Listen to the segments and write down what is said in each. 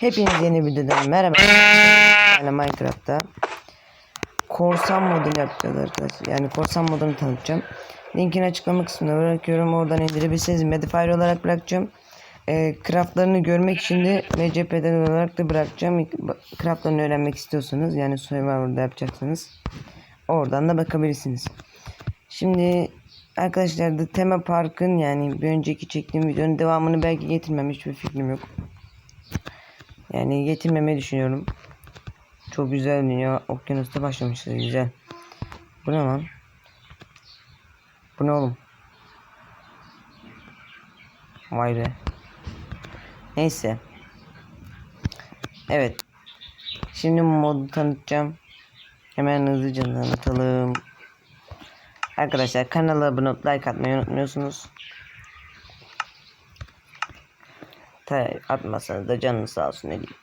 Hepiniz yeni bir videodan merhaba. Yani Minecraft'ta korsan modunu yapacağız arkadaşlar. Yani korsan modunu tanıtacağım. Linkini açıklama kısmına bırakıyorum. Oradan indirebilirsiniz. Modifier olarak bırakacağım. E, craftlarını görmek için de MCP'den olarak da bırakacağım. Craftlarını öğrenmek istiyorsanız yani Survivor'da yapacaksanız oradan da bakabilirsiniz. Şimdi arkadaşlar The Tema Park'ın yani bir önceki çektiğim videonun devamını belki getirmem hiçbir fikrim yok. Yani getirmemeyi düşünüyorum. Çok güzel dünya okyanusta başlamışız güzel. Bu ne lan? Bu ne oğlum? Vay be. Neyse. Evet. Şimdi modu tanıtacağım. Hemen hızlıca tanıtalım. Arkadaşlar kanala abone olup like atmayı unutmuyorsunuz. Tabi atmasanız da canınız sağ olsun ne diyeyim.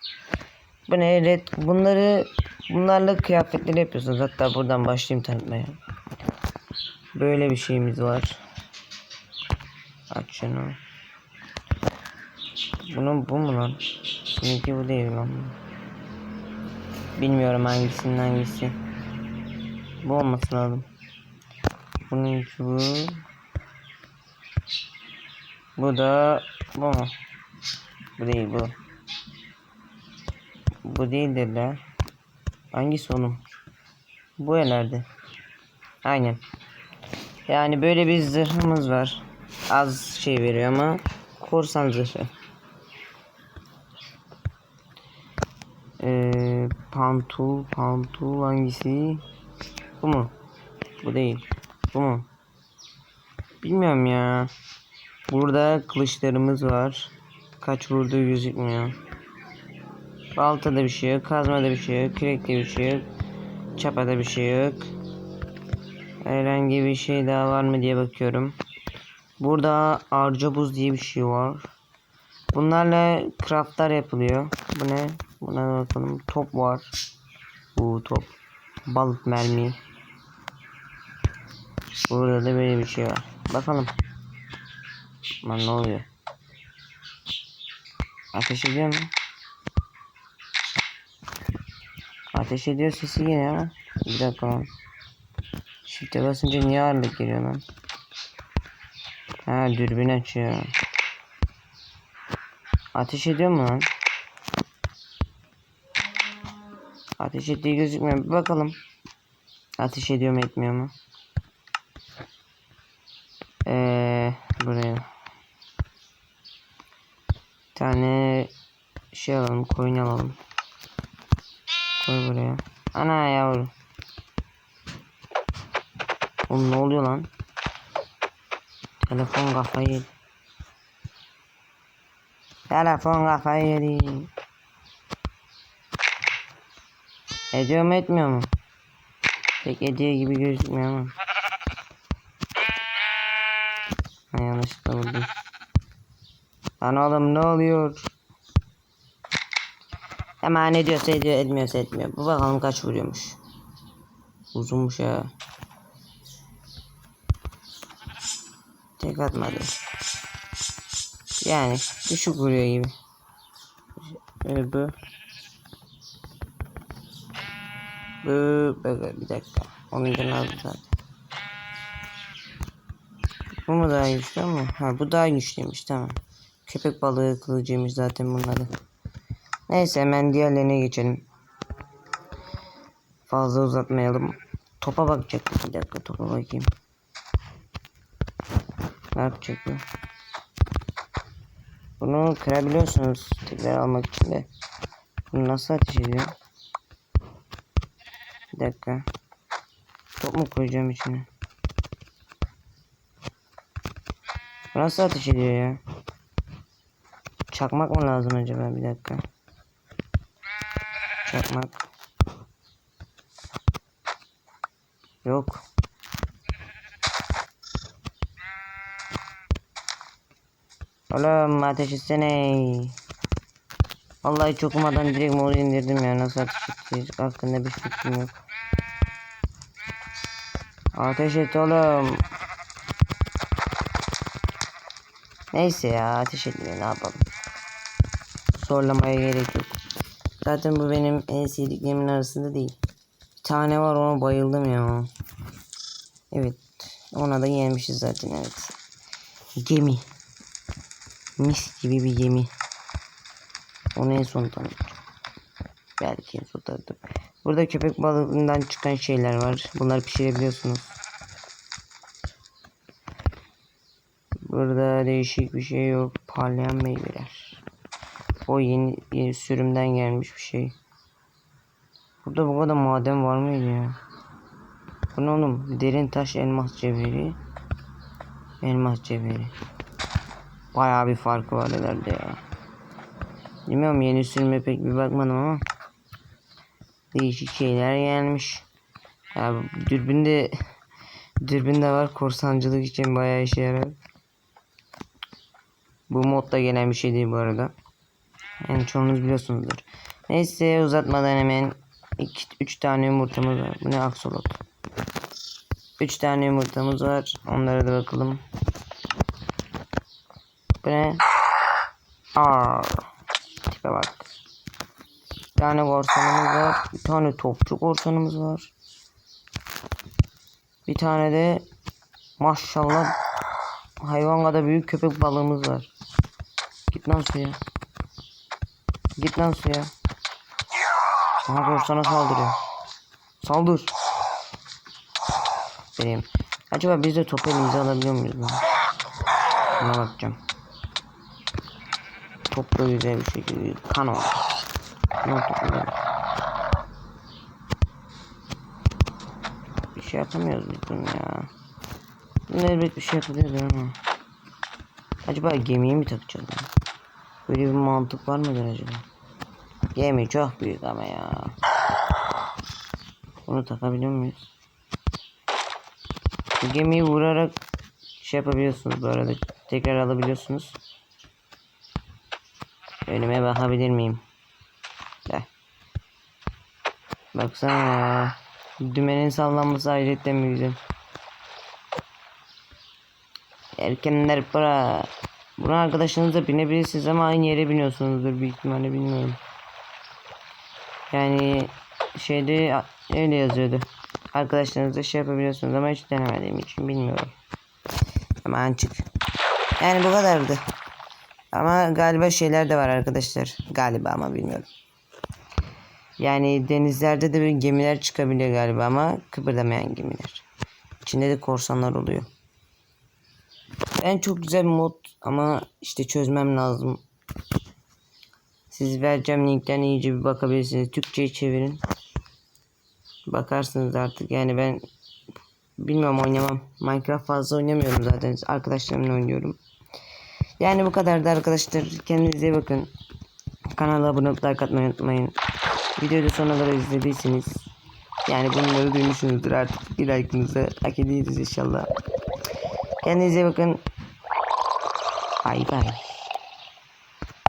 Bu ne red bunları bunlarla kıyafetleri yapıyorsunuz. Hatta buradan başlayayım tanıtmaya. Böyle bir şeyimiz var. Aç şunu. Bunun bu mu lan? Seninki bu değil lan. Bilmiyorum hangisinin hangisi. Bu olması lazım. Bunun bu. Bu da bu mu? Bu değil bu. Bu değildir la. Hangisi onun? Bu herhalde. Aynen. Yani böyle bir zırhımız var. Az şey veriyor ama korsan zırhı. Ee, pantul, pantul hangisi? Bu mu? Bu değil. Bu mu? Bilmiyorum ya. Burada kılıçlarımız var. Kaç vurduğu gözükmüyor. Baltada bir şey yok. Kazmada bir şey yok. Kürekte bir şey yok. Çapada bir şey yok. Herhangi bir şey daha var mı diye bakıyorum. Burada arca buz diye bir şey var. Bunlarla craftlar yapılıyor. Bu ne? Buna bakalım. Top var. Bu top. Balık mermi. Burada da böyle bir şey var. Bakalım. Lan ne oluyor? Ateş ediyor mu? Ateş ediyor sesi yine ama. Bir dakika lan. Shift'e basınca niye ağırlık geliyor lan? Ha dürbün açıyor. Ateş ediyor mu lan? Ateş ettiği gözükmüyor. Bir bakalım. Ateş ediyor mu etmiyor mu? Eee buraya. Tane şey alalım, koyun alalım. Koy buraya. Ana yavrum. Oğlum ne oluyor lan? Telefon kafayı yedi. Telefon kafayı yedi. Ediyor mu etmiyor mu? Pek ediyor gibi gözükmüyor ama. Ha, yanlışlıkla vurdum. Lan oğlum ne oluyor? Hemen ne diyorsa ediyor etmiyorsa etmiyor. Bu bakalım kaç vuruyormuş. Uzunmuş ya. Tek atmadı. Yani düşük vuruyor gibi. Böyle bu. Bu böyle bir dakika. Canı aldı zaten. Bu mu daha güçlü ama? Ha bu daha güçlüymüş tamam. Köpek balığı kılıcıymış zaten bunları. Neyse hemen diğerlerine geçelim. Fazla uzatmayalım. Topa bakacaktık bir dakika topa bakayım. Ne yapacak bu? Bunu kırabiliyorsunuz tekrar almak için de. Bunu nasıl ateş ediyor? Bir dakika. Top mu koyacağım içine? Nasıl ateş ediyor ya? Çakmak mı lazım acaba? Bir dakika. Çakmak. Yok. Oğlum ateş etsene. Vallahi çok umadan direkt modu indirdim ya. Nasıl ateş edecek hakkında bir fikrim yok. Ateş et oğlum. Neyse ya ateş etmiyor ne yapalım. Zorlamaya gerek yok. Zaten bu benim en sevdiklerimin arasında değil. Bir tane var ona bayıldım ya. Evet. Ona da gelmişiz zaten evet. Gemi. Mis gibi bir gemi. Onu en son tanıtacağım. Belki en son tanıtırım. Burada köpek balığından çıkan şeyler var. Bunları pişirebiliyorsunuz. Burada değişik bir şey yok. Parlayan meyveler. O yeni, sürümden gelmiş bir şey. Burada bu kadar maden var mıydı ya? Bu ne oğlum? Derin taş elmas cevheri. Elmas cevheri. Bayağı bir farkı var herhalde ya. Bilmiyorum yeni sürüme pek bir bakmadım ama. Değişik şeyler gelmiş. Ya dürbünde dürbünde var korsancılık için bayağı işe yarar. Bu modda gelen bir şey değil bu arada. Yani çoğunuz biliyorsunuzdur. Neyse uzatmadan hemen 3 tane yumurtamız var. Bu ne aksolot. 3 tane yumurtamız var. Onlara da bakalım. Bu ne? Aa, tipe bak. Bir tane korsanımız var. Bir tane topçu korsanımız var. Bir tane de maşallah hayvan kadar büyük köpek balığımız var. Git lan suya. Git lan suya. Aha korsana saldırıyor. Saldır. Benim. Acaba biz de topu elimize alabiliyor muyuz lan? Buna bakacağım. Top da güzel bir şekilde kan oldu. Ne oldu. Bir şey yapamıyoruz biz bunu ya. Elbet bir şey yapabiliyoruz ama. Acaba gemiye mi takacağız? Böyle bir mantık var mıdır acaba? Gemi çok büyük ama ya. Bunu takabiliyor muyuz? Bu gemiyi vurarak şey yapabiliyorsunuz bu arada. Tekrar alabiliyorsunuz. Önüme bakabilir miyim? Gel. Baksana ya. Dümenin sallanması hayretten mi güzel. Erkenler para. Buna arkadaşınızla binebilirsiniz ama aynı yere biniyorsunuzdur büyük ihtimalle bilmiyorum. Yani şeyde öyle yazıyordu. Arkadaşlarınızla şey yapabiliyorsunuz ama hiç denemediğim için bilmiyorum. Hemen çık. Yani bu kadardı. Ama galiba şeyler de var arkadaşlar. Galiba ama bilmiyorum. Yani denizlerde de böyle gemiler çıkabiliyor galiba ama kıpırdamayan gemiler. İçinde de korsanlar oluyor. En çok güzel mod ama işte çözmem lazım. Siz vereceğim linkten iyice bir bakabilirsiniz. Türkçe'ye çevirin. Bakarsınız artık yani ben bilmiyorum oynamam. Minecraft fazla oynamıyorum zaten. Arkadaşlarımla oynuyorum. Yani bu kadardı arkadaşlar. Kendinize iyi bakın. Kanala abone olup like atmayı unutmayın. Videoyu da sonuna kadar izlediyseniz yani bunları duymuşsunuzdur artık. Bir like'ınızı hak ediyoruz inşallah. Kendinize bakın. Bay bay.